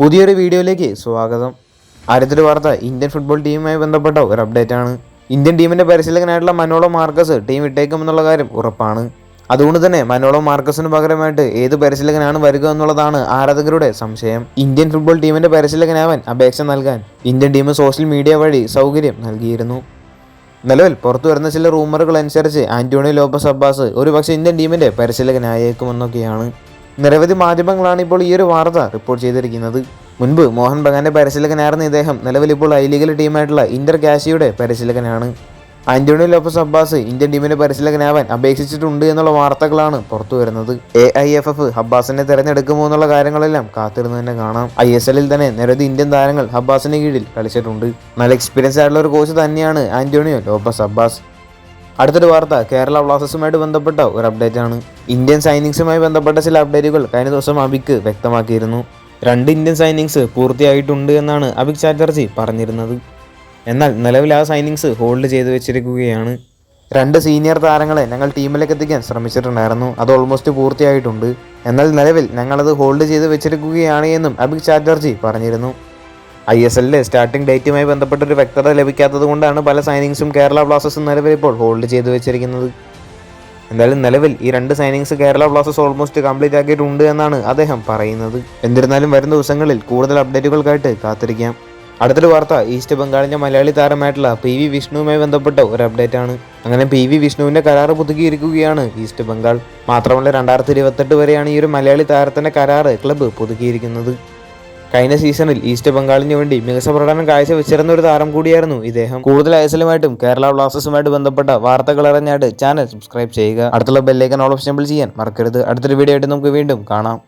പുതിയൊരു വീഡിയോയിലേക്ക് സ്വാഗതം. ആദ്യത്തെ വാർത്ത ഇന്ത്യൻ ഫുട്ബോൾ ടീമുമായി ബന്ധപ്പെട്ട ഒരു അപ്ഡേറ്റ് ആണ്. ഇന്ത്യൻ ടീമിന്റെ പരിശീലകനായിട്ടുള്ള മനോളോ മാർക്കസ് ടീം വിട്ടേക്കുമെന്നുള്ള കാര്യം ഉറപ്പാണ്. അതുകൊണ്ട് തന്നെ മനോളോ മാർക്കസിന് പകരമായിട്ട് ഏത് പരിശീലകനാണ് വരിക എന്നുള്ളതാണ് ആരാധകരുടെ സംശയം. ഇന്ത്യൻ ഫുട്ബോൾ ടീമിന്റെ പരിശീലകനാവാൻ അപേക്ഷ നൽകാൻ ഇന്ത്യൻ ടീം സോഷ്യൽ മീഡിയ വഴി സൗകര്യം നൽകിയിരുന്നു. നിലവിൽ പുറത്തു വരുന്ന ചില റൂമറുകൾ അനുസരിച്ച് ആന്റോണിയോ ലോപ്പസ് അബ്ബാസ് ഒരുപക്ഷെ ഇന്ത്യൻ ടീമിന്റെ പരിശീലകനായേക്കുമെന്നൊക്കെയാണ്. നിരവധി മാധ്യമങ്ങളാണ് ഇപ്പോൾ ഈ ഒരു വാർത്ത റിപ്പോർട്ട് ചെയ്തിരിക്കുന്നത്. മുൻപ് മോഹൻ ബഗാന്റെ പരിശീലകനായിരുന്ന ഇദ്ദേഹം നിലവിൽ ഇപ്പോൾ ഐ ലീഗിലെ ടീമായിട്ടുള്ള ഇന്റർ കാശിയുടെ പരിശീലകനാണ്. ആന്റോണിയോ ലോപ്പസ് അബ്ബാസ് ഇന്ത്യൻ ടീമിന്റെ പരിശീലകനാവാൻ അപേക്ഷിച്ചിട്ടുണ്ട് എന്നുള്ള വാർത്തകളാണ് പുറത്തു വരുന്നത്. എ ഐ എഫ് എഫ് ഹബ്ബാസിനെ തെരഞ്ഞെടുക്കുമോ എന്നുള്ള കാര്യങ്ങളെല്ലാം കാത്തിരുന്ന് തന്നെ കാണാം. ഐ എസ് എല്ലിൽ തന്നെ നിരവധി ഇന്ത്യൻ താരങ്ങൾ ഹബ്ബാസിന് കീഴിൽ കളിച്ചിട്ടുണ്ട്. നല്ല എക്സ്പീരിയൻസ് ആയിട്ടുള്ള ഒരു കോച്ച് തന്നെയാണ് ആന്റോണിയോ ലോപ്പസ് അബ്ബാസ്. അടുത്തൊരു വാർത്ത കേരള ബ്ലാസ്റ്റേഴ്സുമായിട്ട് ബന്ധപ്പെട്ട ഒരു അപ്ഡേറ്റ് ആണ്. ഇന്ത്യൻ സൈനിങ്സുമായി ബന്ധപ്പെട്ട ചില അപ്ഡേറ്റുകൾ കഴിഞ്ഞ ദിവസം അബിക്ക് വ്യക്തമാക്കിയിരുന്നു. രണ്ട് ഇന്ത്യൻ സൈനിങ്സ് പൂർത്തിയായിട്ടുണ്ട് എന്നാണ് അബിക് ചാറ്റർജി പറഞ്ഞിരുന്നത്. എന്നാൽ നിലവിൽ ആ സൈനിങ്സ് ഹോൾഡ് ചെയ്തു വെച്ചിരിക്കുകയാണ്. രണ്ട് സീനിയർ താരങ്ങളെ ഞങ്ങൾ ടീമിലേക്ക് എത്തിക്കാൻ ശ്രമിച്ചിട്ടുണ്ടായിരുന്നു. അത് ഓൾമോസ്റ്റ് പൂർത്തിയായിട്ടുണ്ട്. എന്നാൽ നിലവിൽ ഞങ്ങളത് ഹോൾഡ് ചെയ്ത് വെച്ചിരിക്കുകയാണ് എന്നും അബിക് ചാറ്റർജി പറഞ്ഞിരുന്നു. ഐ എസ് എല്ലിലെ സ്റ്റാർട്ടിംഗ് ഡേറ്റുമായി ബന്ധപ്പെട്ട ഒരു വ്യക്തത ലഭിക്കാത്തത് കൊണ്ടാണ് പല സൈനിങ്സും കേരള ബ്ലാസ്റ്റേഴ്സും നിലവിൽ ഇപ്പോൾ ഹോൾഡ് ചെയ്തു വെച്ചിരിക്കുന്നത്. എന്തായാലും നിലവിൽ ഈ രണ്ട് signings Kerala Blasters almost complete ആക്കിയിട്ടുണ്ട് എന്നാണ് അദ്ദേഹം പറയുന്നത്. എന്നിരുന്നാലും വരുന്ന ദിവസങ്ങളിൽ കൂടുതൽ അപ്ഡേറ്റുകൾക്കായിട്ട് കാത്തിരിക്കാം. അടുത്തൊരു വാർത്ത ഈസ്റ്റ് ബംഗാളിന്റെ മലയാളി താരമായിട്ടുള്ള പി വി വിഷ്ണുവുമായി ബന്ധപ്പെട്ട ഒരു അപ്ഡേറ്റ് ആണ്. അങ്ങനെ പി വി വിഷ്ണുവിന്റെ കരാറ് പുതുക്കിയിരിക്കുകയാണ് ഈസ്റ്റ് ബംഗാൾ. മാത്രമല്ല രണ്ടായിരത്തി ഇരുപത്തെട്ട് വരെയാണ് ഈ ഒരു മലയാളി താരത്തിന്റെ കരാറ് ക്ലബ്ബ് പുതുക്കിയിരിക്കുന്നത്. കഴിഞ്ഞ സീസണിൽ ഈസ്റ്റ് ബംഗാളിന് വേണ്ടി മികച്ച പ്രകടനം കാഴ്ചവെച്ചിരുന്ന ഒരു താരം കൂടിയായിരുന്നു ഇദ്ദേഹം. കൂടുതൽ ഐസലുമായിട്ടും കേരള ബ്ലാസ്റ്റേഴ്സുമായിട്ട് ബന്ധപ്പെട്ട വാർത്തകൾ അറിഞ്ഞായിട്ട് ചാനൽ സബ്സ്ക്രൈബ് ചെയ്യുക. അടുത്തുള്ള ബെല്ലേക്കൻ ഓൾ ഓപ്ഷൻ ചെയ്യാൻ മറക്കരുത്. അടുത്തൊരു വീഡിയോ ആയിട്ട് നമുക്ക് വീണ്ടും കാണാം.